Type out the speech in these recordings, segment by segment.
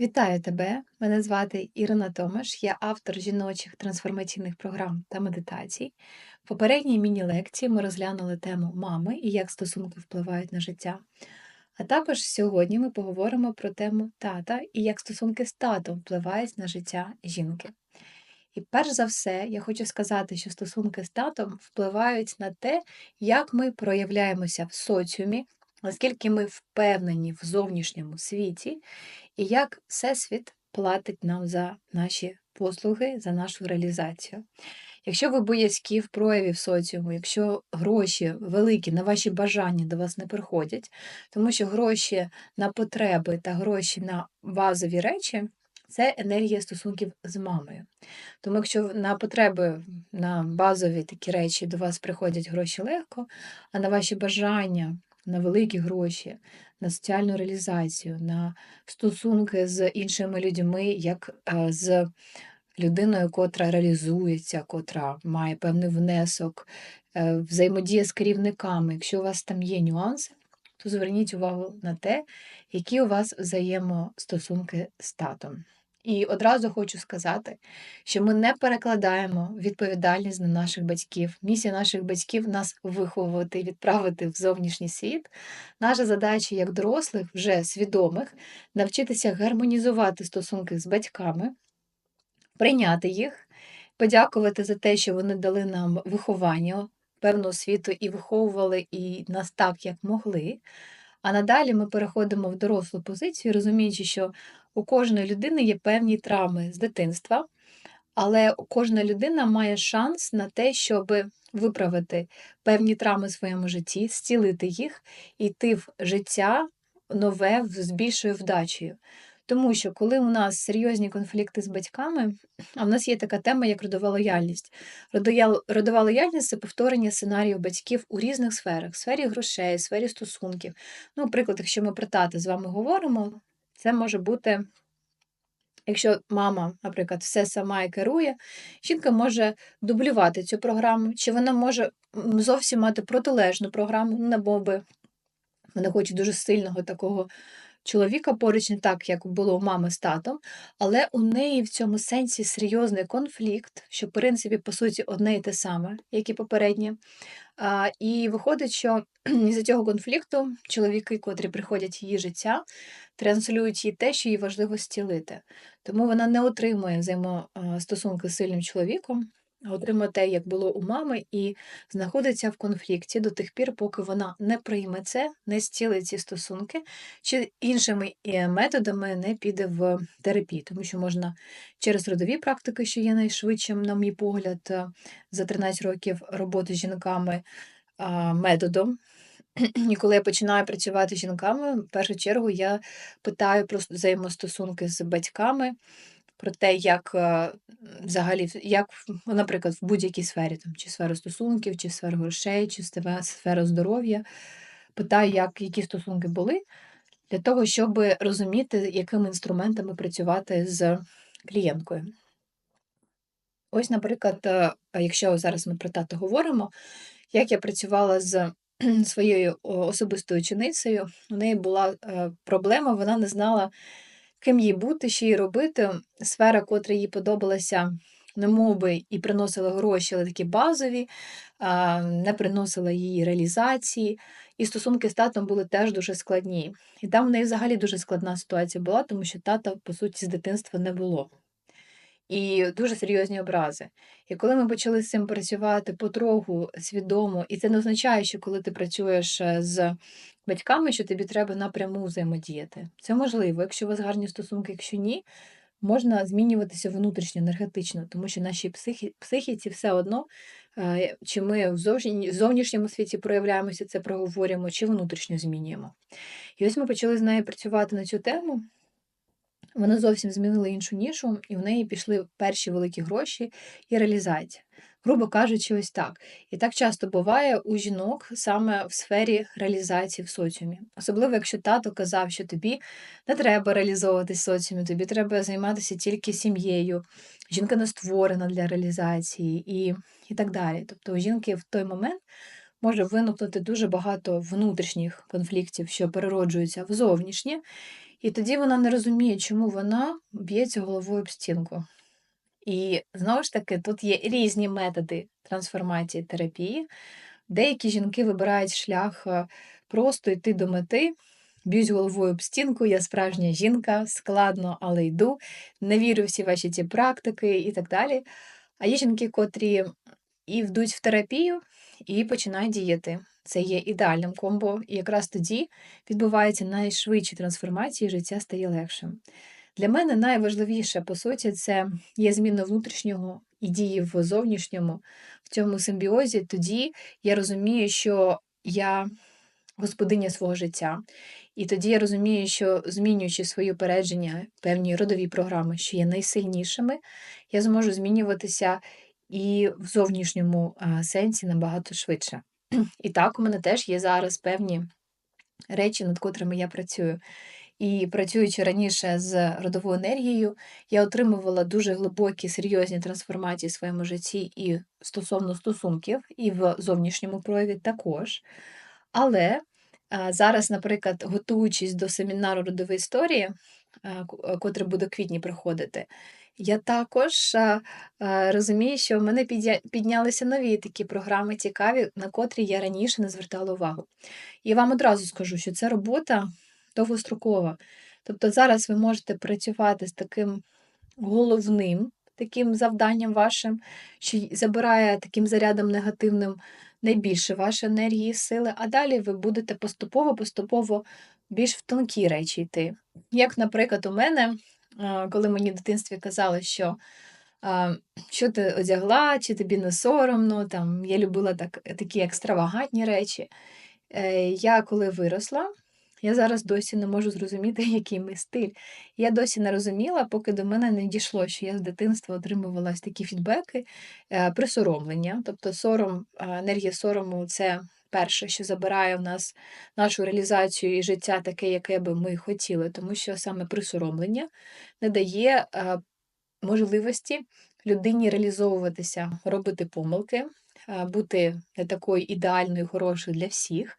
Вітаю тебе! Мене звати Ірина Томаш, я автор жіночих трансформаційних програм та медитацій. В попередній міні-лекції ми розглянули тему мами і як стосунки впливають на життя. А також сьогодні ми поговоримо про тему тата і як стосунки з татом впливають на життя жінки. І перш за все, я хочу сказати, що стосунки з татом впливають на те, як ми проявляємося в соціумі, наскільки ми впевнені в зовнішньому світі, і як Всесвіт платить нам за наші послуги, за нашу реалізацію. Якщо ви боязкі в прояві соціуму, якщо гроші великі на ваші бажання до вас не приходять, тому що гроші на потреби та гроші на базові речі це енергія стосунків з мамою. Тому якщо на потреби, на базові такі речі до вас приходять гроші легко, а на ваші бажання, на великі гроші, на соціальну реалізацію, на стосунки з іншими людьми, як е, з людиною, котра реалізується, котра має певний внесок, е, взаємодія з керівниками. Якщо у вас там є нюанси, то зверніть увагу на те, які у вас взаємостосунки з татом. І одразу хочу сказати, що ми не перекладаємо відповідальність на наших батьків. Місія наших батьків нас виховувати і відправити в зовнішній світ. Наша задача як дорослих, вже свідомих, навчитися гармонізувати стосунки з батьками, прийняти їх, подякувати за те, що вони дали нам виховання, певну освіту і виховували і нас так, як могли. А надалі ми переходимо в дорослу позицію, розуміючи, що у кожної людини є певні травми з дитинства, але кожна людина має шанс на те, щоб виправити певні травми в своєму житті, зцілити їх, йти в життя нове з більшою вдачею. Тому що коли у нас серйозні конфлікти з батьками, а в нас є така тема, як родова лояльність. Родова лояльність це повторення сценаріїв батьків у різних сферах, сфері грошей, сфері стосунків. Ну, Наприклад, якщо ми про тата з вами говоримо, це може бути. Якщо мама, наприклад, все сама і керує, жінка може дублювати цю програму, чи вона може зовсім мати протилежну програму, не бо би вона хоче дуже сильного такого чоловіка поруч не так, як було у мами з татом, але у неї в цьому сенсі серйозний конфлікт, що, в принципі, по суті, одне і те саме, як і попереднє. А, І виходить, що із-за цього конфлікту чоловіки, котрі приходять в її життя, транслюють їй те, що їй важливо зцілити. Тому вона не отримує взаємостосунки з сильним чоловіком отримає те, як було у мами, і знаходиться в конфлікті до тих пір, поки вона не прийме це, не зцілить ці стосунки, чи іншими е, методами не піде в терапію, тому що можна через родові практики, що є найшвидшим, на мій погляд, е, за 13 років роботи з жінками методом. І коли я починаю працювати з жінками, в першу чергу я питаю про взаємостосунки з батьками про те, як е, взагалі, як, наприклад, в будь-якій сфері, там, чи сфера стосунків, чи сфера грошей, чи сфера здоров'я. Питаю, як, які стосунки були, для того, щоб розуміти, якими інструментами працювати з клієнткою. Ось, наприклад, е, якщо зараз ми про тато говоримо, як я працювала з своєю особистою ученицею, у неї була е, проблема, вона не знала, ким їй бути, що їй робити. Сфера, котра їй подобалася, немовби і приносила гроші, але такі базові, не приносила її реалізації. І стосунки з татом були теж дуже складні. І там в неї взагалі дуже складна ситуація була, тому що тата, по суті, з дитинства не було. І дуже серйозні образи. І коли ми почали з цим працювати потроху свідомо, і це не означає, що коли ти працюєш е, з батьками, що тобі треба напряму взаємодіяти. Це можливо, якщо у вас гарні стосунки, якщо ні, можна змінюватися внутрішньо, енергетично, тому що нашій психі, психіці все одно, е, чи ми в зовнішньому світі проявляємося, це проговорюємо, чи внутрішньо змінюємо. І ось ми почали з нею працювати на цю тему. Вона зовсім змінила іншу нішу, і в неї пішли перші великі гроші і реалізація грубо кажучи, ось так. І так часто буває у жінок саме в сфері реалізації в соціумі. Особливо, якщо тато казав, що тобі не треба реалізовуватись в соціумі, тобі треба займатися тільки сім'єю, жінка не створена для реалізації і, і так далі. Тобто у жінки в той момент. Може виникнути дуже багато внутрішніх конфліктів, що перероджуються в зовнішнє, І тоді вона не розуміє, чому вона б'ється головою об стінку. І знову ж таки, тут є різні методи трансформації терапії. Деякі жінки вибирають шлях е, просто йти до мети, б'ють головою об стінку, я справжня жінка, складно, але йду, не вірю всі ваші ці практики і так далі. А є жінки, котрі і вдуть в терапію, і починають діяти. Це є ідеальним комбо, і якраз тоді відбуваються найшвидші трансформації, життя стає легшим. Для мене найважливіше, по суті, це є зміна внутрішнього і дії в зовнішньому, в цьому симбіозі. Тоді я розумію, що я господиня свого життя. І тоді я розумію, що змінюючи свої упередження, певні родові програми, що є найсильнішими, я зможу змінюватися і в зовнішньому сенсі набагато швидше. І так, у мене теж є зараз певні речі, над котрими я працюю. І працюючи раніше з родовою енергією, я отримувала дуже глибокі серйозні трансформації в своєму житті і стосовно стосунків, і в зовнішньому прояві також. Але зараз, наприклад, готуючись до семінару родової історії, котрий буде в квітні приходити, я також розумію, що в мене піднялися нові такі програми цікаві, на котрі я раніше не звертала увагу. І вам одразу скажу, що це робота довгострокова. Тобто зараз ви можете працювати з таким головним таким завданням вашим, що забирає таким зарядом негативним найбільше вашої енергії, сили, а далі ви будете поступово-поступово більш в тонкі речі йти. Як, наприклад, у мене, коли мені в дитинстві казали, що що ти одягла, чи тобі не соромно, там, я любила так, такі екстравагантні речі. Е, я коли виросла, я зараз досі не можу зрозуміти, який мій стиль. Я досі не розуміла, поки до мене не дійшло, що я з дитинства отримувала такі фідбеки, е, присоромлення. Тобто сором, енергія сорому це перше, що забирає в нас нашу реалізацію і життя таке, яке би ми хотіли, тому що саме присоромлення не дає е, можливості людині реалізовуватися, робити помилки, е, бути не такою ідеальною, хорошою для всіх.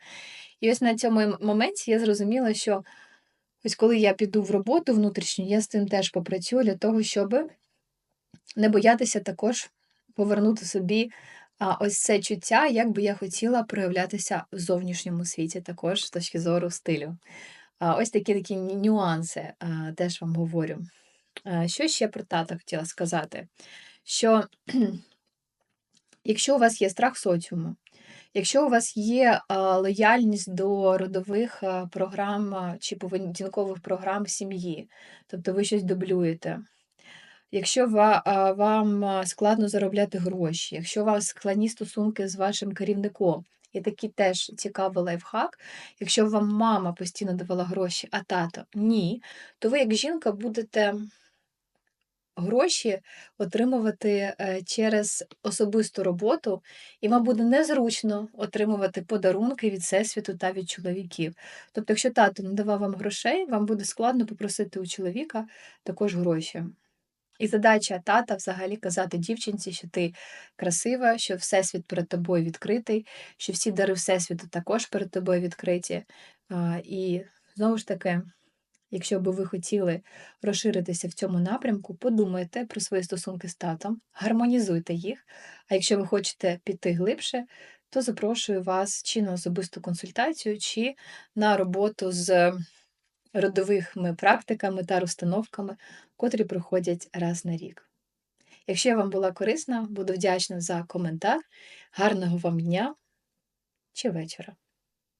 І ось на цьому моменті я зрозуміла, що ось коли я піду в роботу внутрішню, я з цим теж попрацюю для того, щоб не боятися також повернути собі ось це чуття, як би я хотіла проявлятися в зовнішньому світі, також з точки зору стилю. Ось такі такі нюанси теж вам говорю. Що ще про тата хотіла сказати? Що якщо у вас є страх соціуму, Якщо у вас є лояльність до родових програм чи поведінкових програм сім'ї, тобто ви щось дублюєте. Якщо вам складно заробляти гроші, якщо у вас складні стосунки з вашим керівником, і такий теж цікавий лайфхак, якщо вам мама постійно давала гроші, а тато ні, то ви, як жінка, будете гроші отримувати е, через особисту роботу, і вам буде незручно отримувати подарунки від всесвіту та від чоловіків. Тобто, якщо тато не давав вам грошей, вам буде складно попросити у чоловіка також гроші. І задача тата взагалі казати дівчинці, що ти красива, що всесвіт перед тобою відкритий, що всі дари Всесвіту також перед тобою відкриті. І знову ж таки. Якщо би ви хотіли розширитися в цьому напрямку, подумайте про свої стосунки з татом, гармонізуйте їх. А якщо ви хочете піти глибше, то запрошую вас чи на особисту консультацію, чи на роботу з родовими практиками та розстановками, котрі проходять раз на рік. Якщо я вам була корисна, буду вдячна за коментар. Гарного вам дня чи вечора!